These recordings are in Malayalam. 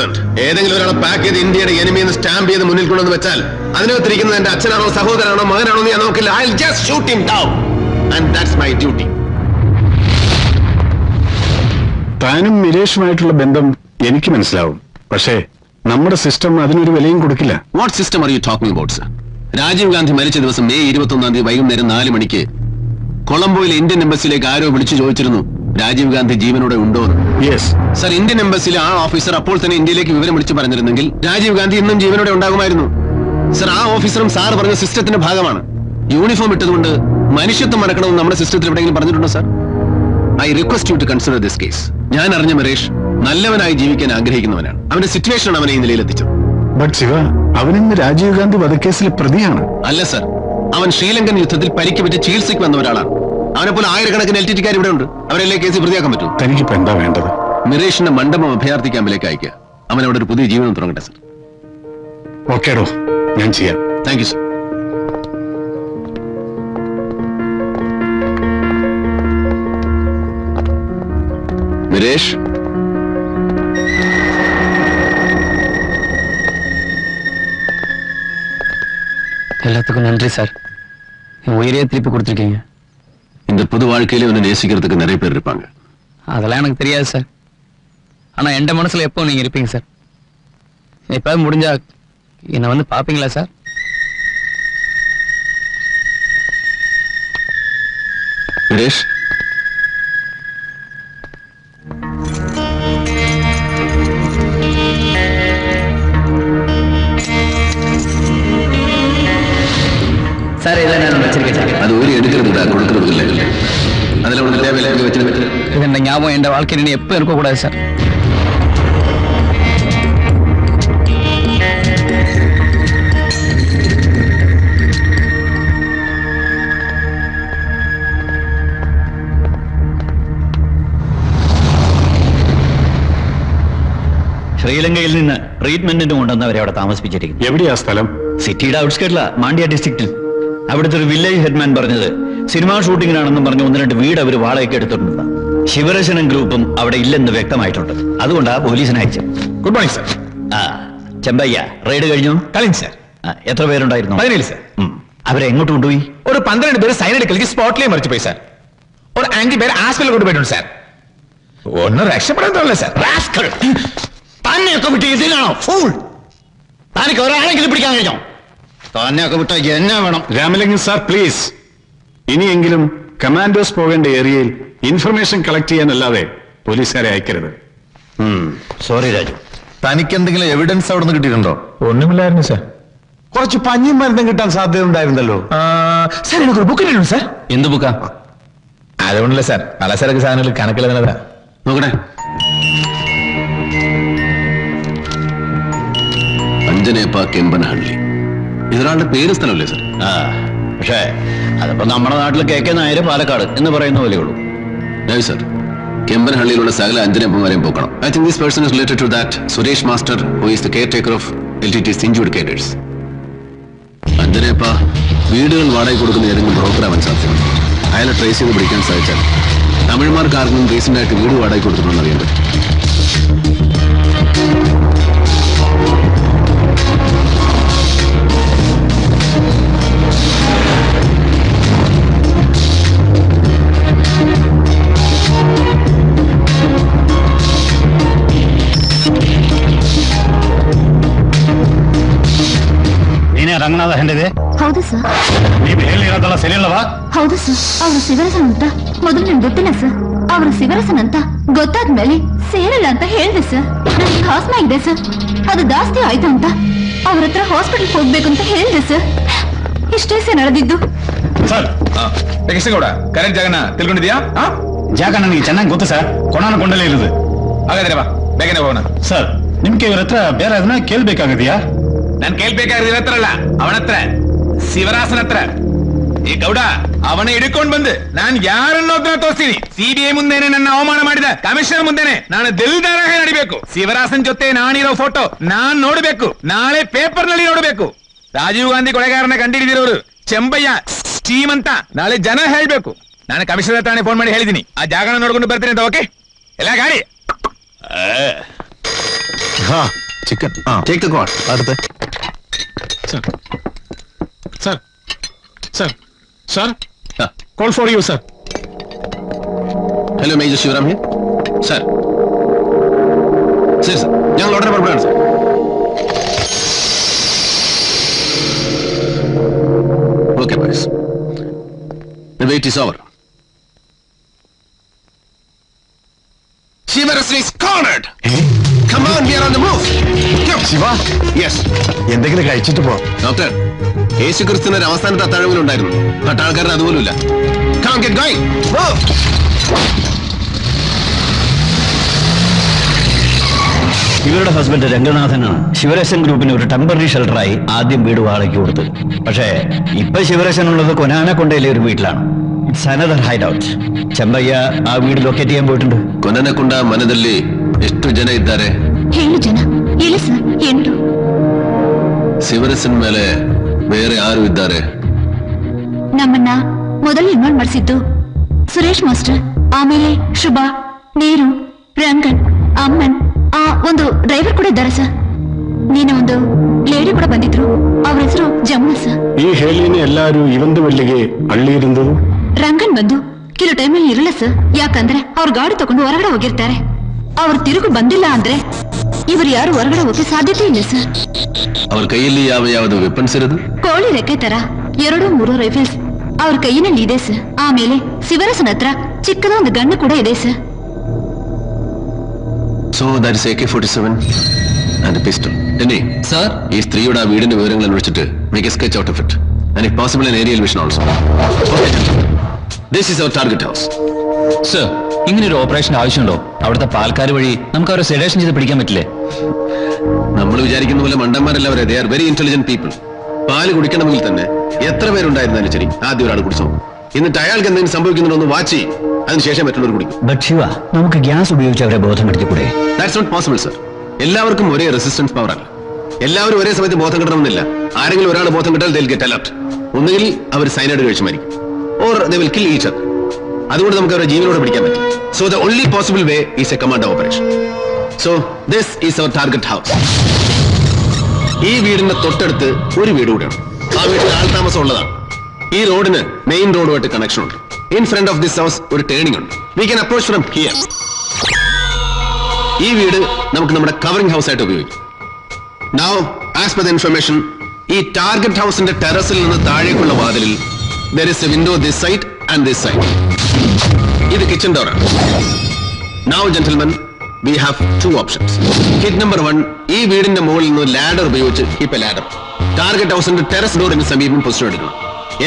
പെർസെന്റ് ഏതെങ്കിലും ഒരാളെ പാക്ക് ചെയ്ത് ഇന്ത്യയുടെ എനിമി എന്ന് സ്റ്റാമ്പ് ചെയ്ത് മുന്നിൽ കൊണ്ടുവന്ന് വെച്ചാൽ അതിനകത്തിരിക്കുന്നത് എന്റെ അച്ഛനാണോ സഹോദരനാണോ മകനാണോ ഞാൻ നോക്കില്ല. I just shoot him down and that's my duty താനും മിരേഷുമായിട്ടുള്ള ബന്ധം എനിക്ക് മനസ്സിലാവും. പക്ഷേ നമ്മുടെ സിസ്റ്റം അതിനൊരു വിലയും കൊടുക്കില്ല. What system are you talking about sir Rajiv Gandhi മരിച്ച ദിവസം മെയ് ഇരുപത്തി ഒന്നാം തീയതി വൈകുന്നേരം നാല് മണിക്ക് കൊളംബോയിലെ ഇന്ത്യൻ എംബസിയിലേക്ക് ആരോ വിളിച്ചു ചോദിച്ചിരുന്നു രാജീവ് ഗാന്ധി ജീവനോടെ ഉണ്ടോ എന്ന് യെസ് സർ ഇന്ത്യൻ എംബസിയിലെ ആ ഓഫീസർ അപ്പോൾ തന്നെ ഇന്ത്യയിലേക്ക് വിവരം വിളിച്ചു പറഞ്ഞിരുന്നെങ്കിൽ രാജീവ് ഗാന്ധി ഇന്നും ജീവനോടെ ഉണ്ടാകുമായിരുന്നു. സർ ആ ഓഫീസറും സാർ പറഞ്ഞ സിസ്റ്റത്തിന്റെ ഭാഗമാണ്. യൂണിഫോം ഇട്ടതുകൊണ്ട് മനുഷ്യത്വം മറക്കണമെന്ന് നമ്മുടെ സിസ്റ്റത്തിൽ എവിടെയെങ്കിലും പറഞ്ഞിട്ടുണ്ടോ sir I request you to consider this case ഞാൻ അറിഞ്ഞ മരേഷ് നല്ലവനായി ജീവിക്കാൻ ആഗ്രഹിക്കുന്നവനാണ്. അവന്റെ സിറ്റുവേഷൻ അവനെ ഈ നിലയിലെത്തിച്ചത് ബട്ട് ശിവ അവനിന്ന് രാജീവ് ഗാന്ധി വധക്കേസിൽ പ്രതിയാണ്. അല്ല സർ അവൻ ശ്രീലങ്കൻ യുദ്ധത്തിൽ പരിക്ക് പറ്റി ചികിത്സയ്ക്ക് വന്ന ഒരാളാണ്. അവനെ പോലെ ആയിരക്കണക്കിന് എൽ ടി ടിക്കാർ ഇവിടെ ഉണ്ട് അവരെല്ലാം കേസിൽ പ്രതിയാക്കാൻ പറ്റും തനിക്കിപ്പോ എന്താ വേണ്ടത് മിറേഷിന്റെ മണ്ഡപം അഭയാർത്ഥി ക്യാമ്പിലേക്ക് അയക്കുക അവൻ അവിടെ ഒരു പുതിയ ജീവിതം തുടങ്ങട്ടെ സർ ഓക്കേടോ ഞാൻ ചെയ്യാം താങ്ക് യു സർ മിരേഷ് எல்லாத்துக்கும் நன்றி சார் என் உயிரையே திருப்பி கொடுத்துருக்கீங்க இந்த புது வாழ்க்கையில உன்னை நேசிக்கிறதுக்கு நிறைய பேர் இருப்பாங்க. அதெல்லாம் எனக்கு தெரியாது சார். ஆனா எந்த மனசுல எப்போ நீங்க இருப்பீங்க சார். எப்பாவது முடிஞ்சா என்ன வந்து பாப்பீங்களா சார்? கிரேஷ் சார் இதெல்லாம் நான் வச்சிருக்கேன் அது ஒரு எடுக்கிறதுடா கொடுக்கறது அதில் உனக்கு தேவையில்லை வச்சிருக்க இது இந்த ஞாபகம் என் வாழ்க்கையில் இனி எப்போ இருக்கக்கூடாது சார் ശ്രീലങ്കയിൽ നിന്ന് ട്രീറ്റ്മെന്റിന് കൊണ്ടുവന്ന് അവരെ അവിടെ താമസിപ്പിച്ചിരിക്കുന്നു എവിടെയാ സ്ഥലം സിറ്റിയുടെ ഔട്ട്സ്കേട്ടില മാണ്ഡ്യ ഡിസ്ട്രിക്റ്റിൽ അവിടുത്തെ ഒരു വില്ലേജ് ഹെഡ്മാൻ പറഞ്ഞത് സിനിമാ ഷൂട്ടിങ്ങിനാണെന്നും പറഞ്ഞ് ഒന്ന് രണ്ട് വീട് അവർ വാടകയ്ക്ക് എടുത്തിട്ടുണ്ട്. ശിവരശനം ഗ്രൂപ്പും അവിടെ ഇല്ലെന്ന് വ്യക്തമായിട്ടുണ്ട്. അതുകൊണ്ടാ പോലീസിനെ അയച്ചത്. Good morning sir. ആ ചെമ്പയ്യ റെയ്ഡ് കഴിഞ്ഞു? Clean sir. എത്ര പേരുണ്ടായിരുന്നു? പതിനേഴ് സർ. അവരെ എങ്ങോട്ട് കൊണ്ടുപോയി? ഒരു പന്ത്രണ്ട് പേര് സൈനഡ് കളിക്ക് സ്പോട്ടിലേ മറിച്ചു പോയി സാർ. ഒരു അഞ്ച് പേര് ആസ്പിറ്റലിൽ കൊണ്ടുപോയിട്ടുണ്ട് സാർ. ഒന്നും രക്ഷപ്പെടാൻ തോന്നില്ല സാർ. റാസ്കൽ! തന്നെയൊക്കെ വിട്ട് ഇതിനാണോ ഫൂൾ. തനിക്ക് ഒരാളെങ്കിലും പിടിക്കാൻ കഴിഞ്ഞോ? തന്നെയൊക്കെ വിട്ട എന്നെ വേണം? Ramalingan sir please. ഇനിയെങ്കിലും കമാൻഡോസ് പോകേണ്ട ഏരിയയിൽ ഇൻഫർമേഷൻ കളക്ട് ചെയ്യാനല്ലാതെ പോലീസുകാരെ അയക്കരുത്. സോറി രാജു. തനിക്ക് എന്തെങ്കിലും എവിഡൻസ് അവിടെ നിന്ന് കിട്ടിയിട്ടുണ്ടോ? ഒന്നുമില്ലായിരുന്നു സാർ കുറച്ച് പഞ്ഞിയും മരുന്നും കിട്ടാൻ സാധ്യത ഉണ്ടായിരുന്നല്ലോ. സാർ ബുക്ക് ബുക്കിലുണ്ട് സാർ എന്ത് ബുക്കാ അതുകൊണ്ടല്ലേ സാർ പലചരക്ക് സാധനങ്ങൾ കണക്കിലെന്നതാ നോക്കണേ. അഞ്ജനേപ്പ കെമ്പനഹള്ളി. ഇതൊരാളുടെ പേര് സ്ഥലമല്ലേ സാർ ആ. പക്ഷേ അതിപ്പോ നമ്മുടെ നാട്ടിൽ കെ കെ നായര് പാലക്കാട് എന്ന് പറയുന്ന പോലെ ഉള്ളൂ. സർ കെമ്പനഹള്ളിയിലുള്ള സകല അഞ്ജനപ്പന്മാരെയും പോക്കണം. I think this person is related to that Suresh master who is the caretaker of L T T സിഞ്ചൂഡ് cadres Anjanappa വീടുകൾ വാടക കൊടുക്കുന്ന ഏതെങ്കിലും ബ്രോക്കറാവാൻ സാധ്യത അയാളെ ട്രേസ് ചെയ്ത് പിടിക്കാൻ സാധിച്ചാൽ തമിഴ്മാർക്ക് ആർക്കും റീസെന്റ് ആയിട്ട് വീട് വാടക കൊടുത്തിട്ടുണ്ടെന്ന് പറ്റും. ರಂಗನಾಥ ಹೆಂಡಿದೆ? ಹೌದು ಸರ್. ನೀವು ಹೇಳಿರೋದಲ್ಲ ಸರಿ ಅಲ್ಲವಾ ಹೌದು ಸರ್. ಅವರು ಶಿವರಸನ್ ಅಂತ ಮೊದಲು ನಿಮ್ಗೆ ಗೊತ್ತಿಲ್ಲ ಸರ್. ಅವರು ಶಿವರಸನ್ ಅಂತ ಗೊತ್ತಾದ್ಮೇಲೆ ಸೇರಿಲ್ಲ ಅಂತ ಹೇಳಿದೆ ಸರ್. ನನಗೆ ಹಾಸ್ಮ ಇದೆ ಸರ್. ಅದು ಜಾಸ್ತಿ ಆಯ್ತು ಅಂತ ಅವ್ರ ಹತ್ರ ಹಾಸ್ಪಿಟಲ್ ಹೋಗ್ಬೇಕು ಅಂತ ಹೇಳಿದೆ ಸರ್. ಇಷ್ಟೇ ಸರ್ ನಡೆದಿದ್ದು. ಸರ್ ಗೌಡ ಕರೆಕ್ಟ್ ಜಾಗನ ತಿಳ್ಕೊಂಡಿದ್ಯಾ ಆ? ಜಾಗ ನನಗೆ ಚೆನ್ನಾಗಿ ಗೊತ್ತು ಸರ್. ಕೊಣಾನ ಕೊಂಡಲೇ ಇರೋದು. ಹಾಗಾದ್ರೆ ಬಾ ಬೇಗನೆ ಹೋಗೋಣ. ಸರ್ ನಿಮ್ಗೆ ಇವ್ರ ಹತ್ರ ಬೇರೆ ಅದನ್ನ ಕೇಳ್ಬೇಕಾಗದಿಯಾ? ನಾನು ಕೇಳ್ಬೇಕಾದ್ರೆ ಇವನ ಹತ್ರ ಅಲ್ಲ ಅವನ ಹತ್ರ. ಶಿವರಾಸನ ಹತ್ರ. ಈ ಗೌಡ ಅವನ ಹಿಡ್ಕೊಂಡ್ ಬಂದು. ನಾನ್ ಯಾರನ್ನ ಒಬ್ಬನ ತೋರಿಸ್ತೀನಿ. ಸಿಬಿಐ ಮುಂದೆನೆ ನನ್ನ ಅವಮಾನ ಮಾಡಿದ ಕಮಿಷನರ್ ಮುಂದೆನೆ ನಾನು ದಿಲ್ದಾರ ನಡಿಬೇಕು. ಶಿವರಾಸನ್ ಜೊತೆ ನಾನಿರೋ ಫೋಟೋ ನಾನ್ ನೋಡ್ಬೇಕು. ನಾಳೆ ಪೇಪರ್ನಲ್ಲಿ ನೋಡ್ಬೇಕು. ರಾಜೀವ್ ಗಾಂಧಿ ಕೊಳೆಗಾರನ ಕಂಡಿಡಿದಿರೋರು ಚೆಂಬಯ್ಯ ಸ್ಟೀಮ್ ಅಂತ ನಾಳೆ ಜನ ಹೇಳ್ಬೇಕು. ನಾನು ಕಮಿಷನರ್ ಠಾಣೆ ಫೋನ್ ಮಾಡಿ ಹೇಳಿದೀನಿ. ಆ ಜಾಗನ ನೋಡ್ಕೊಂಡು ಬರ್ತೀನಿ ಅಂತ ಓಕೆ ಎಲ್ಲ ಗಾಡಿ. Chicken. Take the god sir sir sir sir call for you sir hello major Shivaram here sir ശരി സാർ ഞങ്ങൾ ഉടനെ പുറപ്പെടുകയാണ് sir okay boys The wait is over. Come. Shiva Yes. എന്തെങ്കിലും കഴിച്ചിട്ട് പോ ഡോക്ടർ യേശു ക്രിസ്തുവിന് ഒരു അവസാനത്തെ അത്താഴവിലുണ്ടായിരുന്നു പട്ടാൾക്കാരൻ അതുപോലുമില്ല Come on, get going! Move! ഇവരുടെ ഹസ്ബൻഡ് രംഗനാഥനാണ് ശിവരേശൻ ഗ്രൂപ്പിന് ഒരു ടെമ്പററി ഷെൽട്ടറായി ആദ്യം വീട് വാടകയ്ക്ക് കൊടുത്തു പക്ഷേ ഇപ്പൊ ശിവരേശൻ ഉള്ളത് കൊനാനക്കൊണ്ടയിലെ ഒരു വീട്ടിലാണ് it's another hideout Chembayya ആ വീട് ലൊക്കേറ്റ് ചെയ്യാൻ പോയിട്ടുണ്ട് ಕೊನೆನಕೊಂಡ ಮನದಲ್ಲಿ ಎಷ್ಟು ಜನ ಇದ್ದಾರೆ ಏಳು ಜನ ಇಲ್ಲ ಎಂಟು ಶಿವರಸನ್ ಮೇಲೆ ಬೇರೆ ಯಾರು ಇದ್ದಾರೆ? ನಮ್ಮನ್ನ ಮೊದಲು ಇನ್ವಾಲ್ವ್ ಮಾಡಿಸಿದ್ದು ಸುರೇಶ್ ಮಾಸ್ಟರ್ ಆಮೇಲೆ ಶುಭಾ ನೀರು ರಂಗನ್ ಅಮ್ಮನ್ ಆ ಒಂದು ಡ್ರೈವರ್ ಕೂಡ ಇದ್ದಾರೆ ಸರ್. ನೀನು ಒಂದು ಲೇಡಿ ಕೂಡ ಬಂದಿದ್ರು ಅವ್ರ ಹೆಸರು ಜಮುನಾ ಸರ್. ಈ ಹೇಳಿನ ಎಲ್ಲಾರು ಇವಂದು ಬಲ್ಲಿಗೆ ಹಳ್ಳಿ ಇರುವುದು ರಂಗನ್ ಬಂದು ಕೆಲವು ಟೈಮಲ್ಲಿ ಇರಲ್ಲ ಸರ್ ಯಾಕಂದ್ರೆ ಅವ್ರ ಗಾಡಿ ತಗೊಂಡು ಹೊರಗಡೆ ಹೋಗಿರ್ತಾರೆ. ಅವ್ರು ತಿರುಗು ಬಂದಿಲ್ಲ ಅಂದ್ರೆ ಇವರು ಯಾರು ಹೊರಗಡೆ ಹೋಗಕ್ಕೆ ಸಾಧ್ಯತೆ ಇಲ್ಲ ಸರ್ ಅವ್ರ ಕೈಯಲ್ಲಿ ಯಾವ ಯಾವ್ದು ವೆಪನ್ಸ್ ಇರೋದು ಕೋಳಿ ರೆಕ್ಕೆ ತರ ಎರಡು ಮೂರು ರೈಫಲ್ಸ್ ಅವ್ರ ಕೈಯಿನಲ್ಲಿ ಇದೆ ಸರ್ ಆಮೇಲೆ ಶಿವರಸನ ಹತ್ರ ಚಿಕ್ಕದ ಒಂದು ಗಣ್ಣು ಕೂಡ ಇದೆ sir so that is A K forty seven and pistol എന്നെ സർ ഈ സ്ത്രീയുടെ ആ വീടിന്റെ വിവരങ്ങൾ അന്വേഷിച്ചിട്ട് make a sketch out of it and if possible an aerial vision also this is our target house sir ഇങ്ങനെ ഒരു ഓപ്പറേഷൻ ആവശ്യമുണ്ടോ? അവിടുത്തെ പാൽക്കാർ വഴി നമുക്ക് അവരെ സെഡേഷൻ ചെയ്ത് പിടിക്കാൻ പറ്റില്ലേ? നമ്മൾ വിചാരിക്കുന്ന പോലെ മണ്ടന്മാരല്ല അവരെ they are very intelligent people പാൽ കുടിക്കണമെങ്കിൽ തന്നെ എത്ര പേരുണ്ടായിരുന്നാലും ശരി ആദ്യം ഒരാൾ കുടിച്ചോ. എന്നിട്ട് അയാൾക്ക് എന്തെങ്കിലും സംഭവിക്കുന്നുണ്ടോ എന്ന് വാച്ച് ചെയ്യും. അതിനുശേഷം മറ്റുള്ളവർ കുടിക്കും. ബട്ട് ശിവ നമുക്ക് ഗ്യാസ് ഉപയോഗിച്ച് അവരെ ബോധം എടുത്തിക്കൂടെ ദാറ്റ്സ് നോട്ട് പോസിബിൾ സർ എല്ലാവർക്കും ഒരേ റെസിസ്റ്റൻസ് പവർ അല്ല. എല്ലാവരും ഒരേ സമയത്ത് ബോധം കിട്ടണമെന്നില്ല. ആരെങ്കിലും ഒരാൾ ബോധം കിട്ടാൽ ദേ ഗെറ്റ് അലർട്ട് ഒന്നുകിൽ അവർ സൈനൈഡ് കഴിച്ചു മരിക്കും. Or they will kill each other അതുകൊണ്ട് നമുക്ക് അവരുടെ ജീവനോടെ പിടിക്കാൻ പറ്റും. So the only possible way is a command operation so this is our target house ഈ വീടിന്റെ തൊട്ടടുത്ത് ഒരു വീട് കൂടെയാണ് ആ വീട്ടിൽ ആൾ താമസം ഉള്ളതാണ്. ഈ റോഡിന് മെയിൻ റോഡുമായിട്ട് കണക്ഷൻ ഉണ്ട്. In front of this house ഒരു ടേണിംഗ് ഉണ്ട്. We can approach from here ഈ വീട് നമുക്ക് നമ്മുടെ കവറിംഗ് ഹൗസ് ആയിട്ട് ഉപയോഗിക്കാം. Now as per the information ഈ ടാർഗറ്റ് ഹൗസിന്റെ ടെറസിൽ നിന്ന് താഴേക്കുള്ള വാതിലിൽ there is a window this side and this side ഇത് കിച്ചൺ ഡോറാണ് now gentlemen we have two options hit number one ഈ വീടിന്റെ മുകളിൽ നിന്ന് ലാഡർ ഉപയോഗിച്ച് ഹിപ്പ് ലാഡർ ടാർഗറ്റ് ഹൗസിന്റെ ടെറസ് ഡോറിന് സമീപം പൊസിഷൻ എടുക്കണം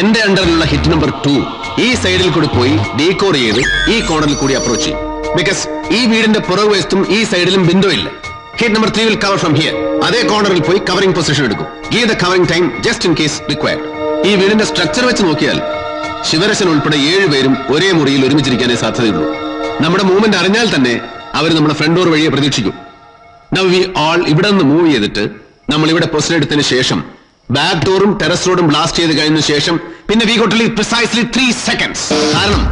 എന്റെ അണ്ടറിലുള്ള ഹിറ്റ് നമ്പർ ടു ഈ സൈഡിൽ കൂടി പോയി ഡീകോർ ചെയ്ത് ഈ കോർണറിൽ കൂടി അപ്രോച്ച് ചെയ്യും. ബിക്കോസ് ഈ വീടിന്റെ പുറകുവശത്തും ഈ സൈഡിലും വിൻഡോ ഇല്ല. Hit number three will cover from here അതേ കോർണറിൽ പോയി കവറിംഗ് പൊസിഷൻ എടുക്കും. Give the covering time just in case required ഈ വീടിന്റെ സ്ട്രക്ചർ വെച്ച് നോക്കിയാൽ ശിവരസൻ ഉൾപ്പെടെ ഏഴുപേരും ഒരേ മുറിയിൽ ഒരുമിച്ചിരിക്കാനേ സാധ്യതയുള്ളൂ. നമ്മുടെ മൂവ്മെന്റ് അറിഞ്ഞാൽ തന്നെ അവർ നമ്മുടെ ഫ്രണ്ട് ഡോർ വഴിയെ പ്രതീക്ഷിക്കും. നൗ വി ആൾ ഇവിടെ നിന്ന് മൂവ് ചെയ്തിട്ട് നമ്മൾ ഇവിടെ പൊസിഷൻ എടുത്തതിന് ശേഷം ബാക്ക് ഡോറും ടെറസ് റോഡും ബ്ലാസ്റ്റ് ചെയ്ത് കഴിഞ്ഞ ശേഷം പിന്നെ we got precisely three seconds കാരണം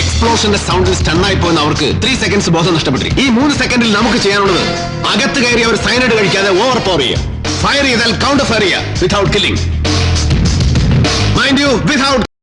എക്സ്പ്ലോഷന്റെ സൗണ്ടിൽ സ്റ്റണ്ണായി പോകുന്ന അവർക്ക് ത്രീ സെക്കൻഡ്സ് ബോധം നഷ്ടപ്പെട്ടിരിക്കും. ഈ മൂന്ന് സെക്കൻഡിൽ നമുക്ക് ചെയ്യാനുള്ളത് അകത്ത് കയറി അവർ സൈനഡ് കഴിക്കാതെ ഓവർ പവർ ചെയ്യുക. ഫയർ ചെയ്താൽ കൗണ്ടർ ഫയർ ചെയ്യുക without killing mind you without